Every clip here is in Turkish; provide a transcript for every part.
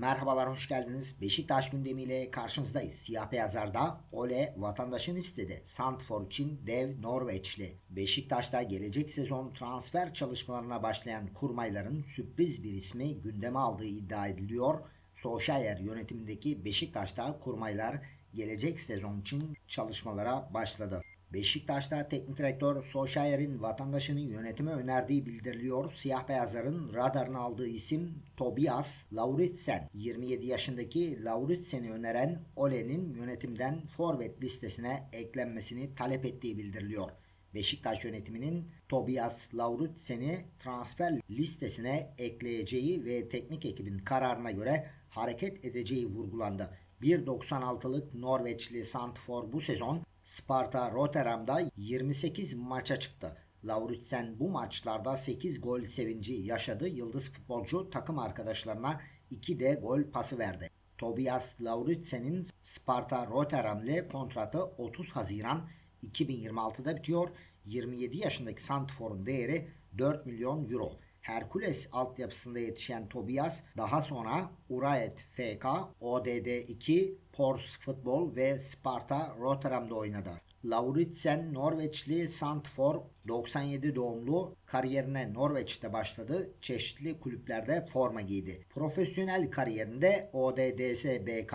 Merhabalar, hoş geldiniz. Beşiktaş gündemiyle karşınızdayız. Siyah beyazlarda Ole vatandaşın istedi. Sandfor için dev Norveçli. Beşiktaş'ta gelecek sezon transfer çalışmalarına başlayan kurmayların sürpriz bir ismi gündeme aldığı iddia ediliyor. Solskjaer yönetimindeki Beşiktaş'ta kurmaylar gelecek sezon için çalışmalara başladı. Beşiktaş'ta teknik direktör Solskjaer'in vatandaşının yönetime önerdiği bildiriliyor. Siyah beyazların radarına aldığı isim Tobias Lauritsen. 27 yaşındaki Lauritsen'i öneren Ole'nin yönetimden forvet listesine eklenmesini talep ettiği bildiriliyor. Beşiktaş yönetiminin Tobias Lauritsen'i transfer listesine ekleyeceği ve teknik ekibin kararına göre hareket edeceği vurgulandı. 1.96'lık Norveçli Sandfor bu sezon Sparta Rotterdam'da 28 maça çıktı. Lauritsen bu maçlarda 8 gol sevinci yaşadı. Yıldız futbolcu takım arkadaşlarına 2 de gol pası verdi. Tobias Lauritsen'in Sparta Rotterdam ile kontratı 30 Haziran 2026'da bitiyor. 27 yaşındaki Santfor'un değeri 4 milyon euro. Herkules altyapısında yetişen Tobias daha sonra Uraet FK, ODD2, Pors Futbol ve Sparta Rotterdam'da oynadı. Lauritsen Norveçli Santfor 97 doğumlu kariyerine Norveç'te başladı. Çeşitli kulüplerde forma giydi. Profesyonel kariyerinde ODDS BK,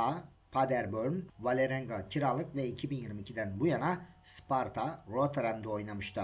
Paderborn, Valerenga kiralık ve 2022'den bu yana Sparta Rotterdam'da oynamıştı.